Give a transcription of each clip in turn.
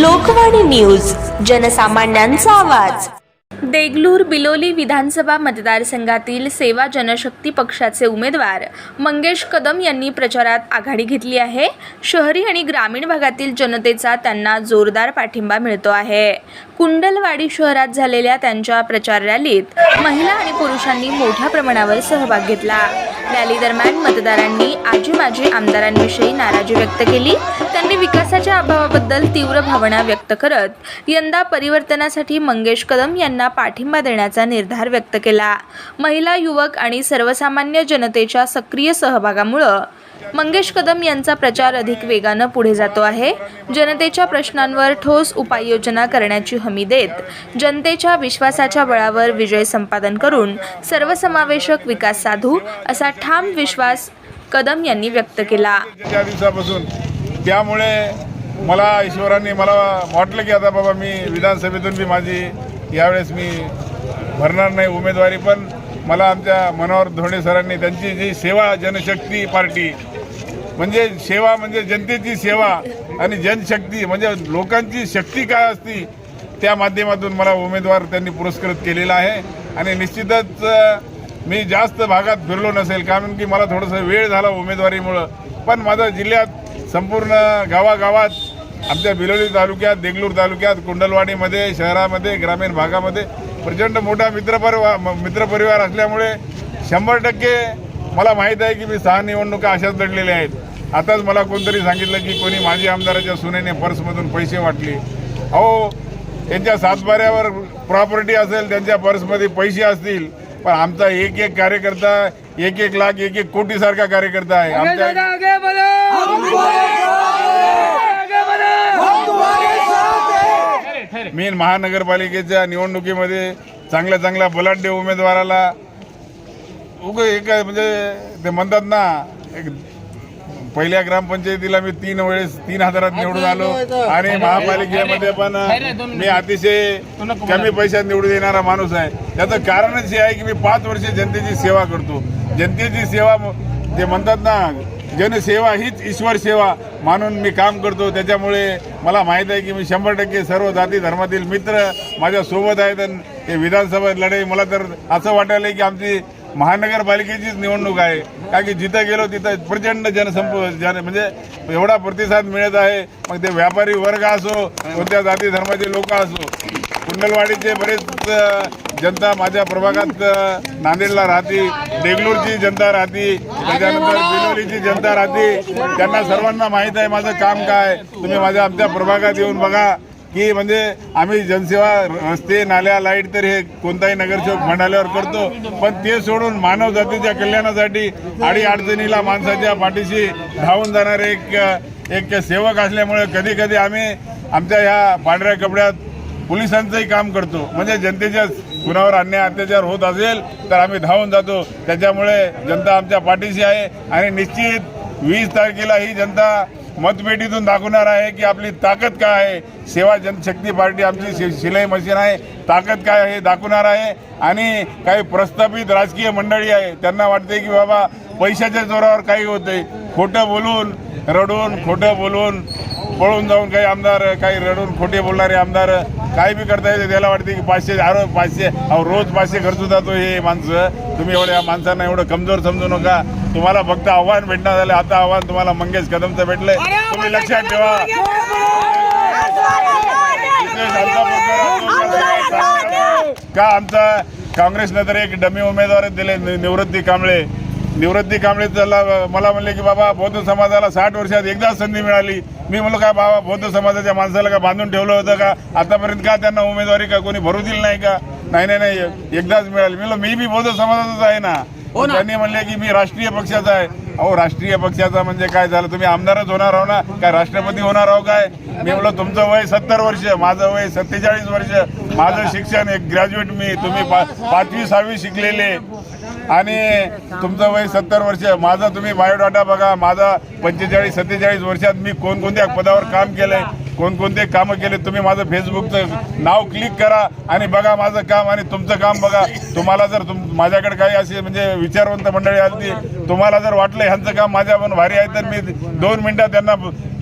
Lokvani news जनसामान्यांचा आवाज. देगलूर बिलोली विधानसभा मतदारसंघातील सेवा जनशक्ती पक्षाचे उमेदवार मंगेश कदम यांनी प्रचारात आघाडी घेतली आहे. शहरी आणि ग्रामीण भागातील जनतेचा त्यांना जोरदार पाठिंबा मिळतो आहे. कुंडलवाडी शहरात झालेल्या त्यांच्या प्रचार रॅलीत महिला आणि पुरुषांनी मोठ्या प्रमाणावर सहभाग घेतला. रॅली दरम्यान मतदारांनी आजी माजी आमदारांविषयी नाराजी व्यक्त केली. त्यांनी विकासाच्या अभावाबद्दल तीव्र भावना व्यक्त करत यंदा परिवर्तनासाठी मंगेश कदम यांना पाठिंबा देण्याचा निर्धार व्यक्त केला. महिला युवक आणि सर्वसामान्य जनतेच्या सक्रिय सहभागामुळं मंगेश कदम यांचा प्रचार अधिक वेगानं पुढे जातो आहे. जनतेच्या प्रश्नांवर ठोस उपाययोजना करण्याची हमी देत जनतेच्या विश्वासाच्या बळावर विजय संपादन करून सर्वसमावेशक विकास साधू असा ठाम विश्वास कदम यांनी व्यक्त केला. त्या दिवसापासून त्यामुळे मला ईश्वरांनी मला वाटलं की आता बाबा मी विधानसभेतून बी माझी यावेळेस मी भरणार नाही उमेदवारी पण मला आमच्या मनोहर धोंडे सरांनी त्यांची जी सेवा जनशक्ती पार्टी म्हणजे सेवा म्हणजे जनतेची सेवा आणि जनशक्ती म्हणजे लोकांची शक्ती काय असती त्या माध्यमातून मला उमेदवार त्यांनी पुरस्कृत केलेला आहे. आणि निश्चितच मी जास्त भागात फिरलो नसेल कारण की मला थोडंसं वेळ झाला उमेदवारीमुळं पण माझा जिल्ह्यात संपूर्ण गावागावात आमच्या बिलोली तालुक्यात देगलूर तालुक्यात कुंडलवाडीमध्ये शहरामध्ये ग्रामीण भागामध्ये प्रचंड मोठा मित्रपरिवार मित्रपरिवार असल्यामुळे शंभर टक्के मला माहीत आहे की मी सहा निवडणुका अशाच लढलेल्या आहेत. आताच मला कोणतरी सांगितलं की कोणी माजी आमदाराच्या सुनेने पर्समधून पैसे वाटले. अहो त्यांच्या सातबाऱ्यावर प्रॉपर्टी असेल त्यांच्या पर्समध्ये पैसे असतील पण आमचा एक एक कार्यकर्ता एक एक लाख एक एक कोटी सारखा कार्यकर्ता आहे आमच्या मी महानगरपालिकेच्या निवडणुकीमध्ये चांगल्या चांगल्या बलाढ्य उमेदवाराला उग एक म्हणजे ते म्हणतात ना एक पहिल्या ग्रामपंचायतीला मी तीन वेळेस तीन हजारात निवडून आलो आणि महापालिकेमध्ये पण मी अतिशय कमी पैशात निवडून येणारा माणूस आहे त्याचं कारणच हे आहे की मी पाच वर्ष जनतेची सेवा करतो. जनतेची सेवा ते म्हणतात ना जनसेवा हीच ईश्वर सेवा मानून मी काम करतो. त्याच्यामुळे मला माहीत आहे की मी शंभर टक्के सर्व जाती धर्मातील मित्र माझ्यासोबत आहेत आणि हे विधानसभा लढाई मला तर असं वाटायला की आमची महानगरपालिकेचीच निवडणूक आहे. कारण की जिथं गेलो तिथं प्रचंड जनसंप जन म्हणजे एवढा प्रतिसाद मिळत आहे. मग ते व्यापारी वर्ग असो कोणत्या जाती धर्माचे लोक असो कुंडलवाडीचे बरेच जनता माझ्या प्रभागात नांदेडला राहते देगलूरची जनता राहते त्याच्यानंतर बिलोलीची जनता राहते. त्यांना सर्वांना माहीत आहे माझं काम काय. तुम्ही माझ्या आमच्या प्रभागात येऊन बघा की म्हणजे आम्ही जनसेवा रस्ते नाल्या लाइट तर हे कोणताही नगरसेवक म्हणाल्यावर करतो. पण ते सोडून मानव जातीच्या कल्याणासाठी आडी अडचणीला माणसाच्या पाठीशी धावून जाणारे एक एक सेवक असल्यामुळे कधी कधी आम्ही आमच्या ह्या पांढऱ्या कपड्यात पोलिसांचंही काम करतो. म्हणजे जनतेच्या कुणावर अन्याय अत्याचार होत असेल तर आम्ही धावून जातो. त्याच्यामुळे जनता आमच्या पाठीशी आहे आणि निश्चित वीस तारखेला ही जनता मतपेटीतून दाखवणार आहे की आपली ताकद काय आहे. सेवा जनशक्ती पार्टी आमची शि- शिलाई मशीन आहे. ताकद काय आहे हे दाखवणार आहे. आणि काही प्रस्थापित राजकीय मंडळी आहे. त्यांना वाटते की बाबा पैशाच्या जोरावर काही होते खोटं बोलून रडून खोटं बोलून पळून जाऊन काही आमदार काही रडून खोटे बोलणारे आमदार काही बी करता येते त्याला वाटते की पाचशे अरे पाचशे अहो रोज पाचशे खर्च जातो हे माणसं तुम्ही एवढ्या माणसांना एवढं कमजोर समजू नका तुम्हाला फक्त आव्हान भेटणार झालं आता आव्हान तुम्हाला मंगेश कदमचं भेटलंय तुम्ही लक्षात ठेवा का आमचा काँग्रेसनं तर एक डमी उमेदवार दिले निवृत्ती कांबळे निवृत्ती कांबळे त्याला मला म्हणले की बाबा बौद्ध समाजाला साठ वर्षात एकदाच संधी मिळाली. मी म्हणलो काय बाबा बौद्ध समाजाच्या माणसाला का बांधून ठेवलं होतं का? आतापर्यंत का त्यांना उमेदवारी का कोणी भरू दिली नाही का? नाही नाही नाही एकदाच मिळाली. मी म्हणलो मी बी बौद्ध समाजाचाच आहे ना. त्यांनी म्हणले की मी राष्ट्रीय पक्षाचा आहे. अहो राष्ट्रीय पक्षाचा म्हणजे काय झालं? तुम्ही आमदारच होणार आहो ना? काय राष्ट्रपती होणार आहो काय? मी म्हणलो तुमचं वय सत्तर वर्ष माझं वय सत्तेचाळीस वर्ष माझं शिक्षण एक ग्रॅज्युएट मी तुम्ही पाचवी सहावी शिकलेले. आणि तुमचं वय सत्तर वर्ष माझा तुम्ही बायोडाटा बघा माझा पंचेचाळीस सत्तेचाळीस वर्षात मी कोणकोणत्या पदावर काम केलंय कोणकोणते कामं केले तुम्ही माझं फेसबुकचं नाव क्लिक करा आणि बघा माझं काम आणि तुमचं काम बघा. तुम्हाला जर तुम माझ्याकडे काही असे म्हणजे विचारवंत मंडळी आली तुम्हाला जर वाटलं ह्यांचं काम माझ्या पण भारी आहे तर मी दोन मिनिटात त्यांना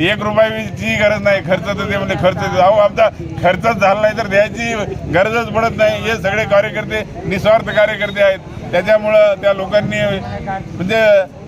एक रुपयाची गरज नाही. खर्च तर ते म्हणजे खर्च अहो आमचा खर्चच झाला नाही तर द्यायची गरजच पडत नाही. हे सगळे कार्यकर्ते निस्वार्थ कार्यकर्ते आहेत. त्याच्यामुळं त्या लोकांनी म्हणजे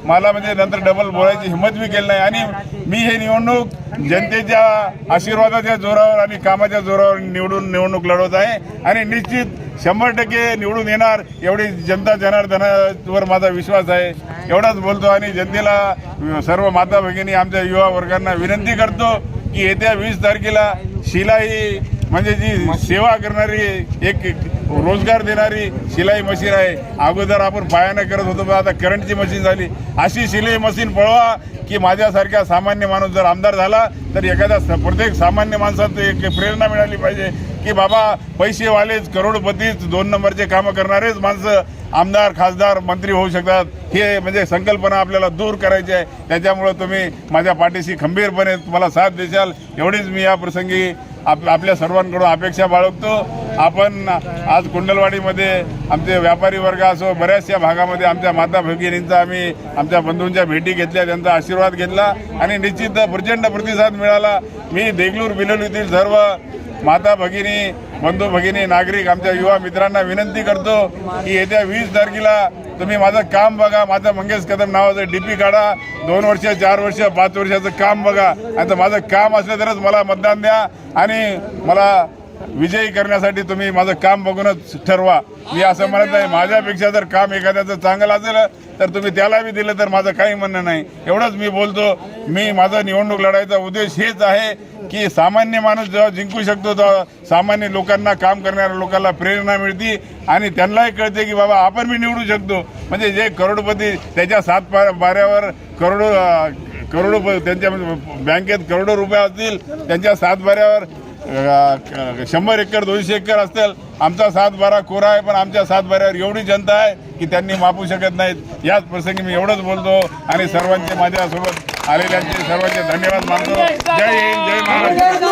मला म्हणजे नंतर डबल बोलायची हिंमत मी केली नाही. आणि मी हे निवडणूक जनतेच्या आशीर्वादाच्या जोरावर आणि कामाच्या जोरावर निवडून निवडणूक लढवत आहे. आणि निश्चित शंभर टक्के निवडून येणार एवढी जनता जनार्दनावर माझा विश्वास आहे. एवढाच बोलतो आणि जनतेला सर्व माता भगिनी आमच्या युवा वर्गांना विनंती करतो की येत्या वीस तारखेला शिलाई म्हणजे जी सेवा करणारी एक रोजगार देणारी शिलाई मशीन आहे. अगोदर आपण पायानं करत होतो आता करंटची मशीन झाली. अशी शिलाई मशीन पळवा की माझ्यासारख्या सामान्य माणूस जर आमदार झाला तर एखाद्या प्रत्येक सामान्य माणसात एक प्रेरणा मिळाली पाहिजे. की बाबा पैसेवालेच करोडपतीच दोन नंबरचे कामं करणारेच माणसं आमदार खासदार मंत्री होऊ शकतात. हे म्हणजे संकल्पना आपल्याला दूर करायची आहे. त्याच्यामुळं तुम्ही माझ्या पाठीशी खंबीरपणे मला साथ देशाल. एवढीच मी या प्रसंगी आप आपल्या सर्वांकडून अपेक्षा बाळगतो. आपण आज कुंडलवाडीमध्ये आमचे व्यापारी वर्ग असो बऱ्याचशा भागामध्ये आमच्या माता भगिनींचा आम्ही आमच्या बंधूंच्या भेटी घेतल्या त्यांचा आशीर्वाद घेतला आणि निश्चित प्रचंड प्रतिसाद मिळाला. मी देगलूर बिलोलीतील सर्व माता भगिनी बंधू भगिनी नागरिक आमच्या युवा मित्रांना विनंती करतो की येत्या वीस तारखेला तुम्ही माझं काम बघा माझं मंगेश कदम नावाचं डीपी काढा. दोन वर्ष चार वर्ष पाच वर्षाचं काम बघा. आता माझं काम असलं तरच मला मतदान द्या आणि मला विजयी करण्यासाठी तुम्ही माझं काम बघूनच ठरवा. मी असं म्हणत नाही माझ्यापेक्षा जर काम एखाद्याचं चांगलं असेल तर तुम्ही त्याला बी दिलं तर माझं काही म्हणणं नाही. एवढंच मी बोलतो. मी माझा निवडणूक लढायचा उद्देश हेच आहे की सामान्य माणूस जेव्हा जिंकू शकतो तेव्हा सामान्य लोकांना काम करणाऱ्या लोकांना प्रेरणा मिळते आणि त्यांनाही कळते की बाबा आपण बी निवडू शकतो. म्हणजे जे करोडपती त्याच्या सात बाऱ्यावर करोडो करोडो त्यांच्या बँकेत करोडो रुपये असतील त्यांच्या सात बाऱ्यावर शंभर एकर दोनशे एकर असतील आमचा सात बारा कोरा आहे पण आमच्या सात बाऱ्यावर एवढी जनता आहे की त्यांनी मापू शकत नाहीत. याच प्रसंगी मी एवढंच बोलतो आणि सर्वांचे माझ्यासोबत आलेल्यांचे सर्वांचे धन्यवाद मानतो. जय हिंद जय महाराष्ट्र.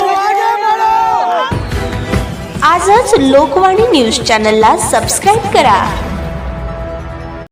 आजच लोकवाणी न्यूज चॅनलला सबस्क्राईब करा.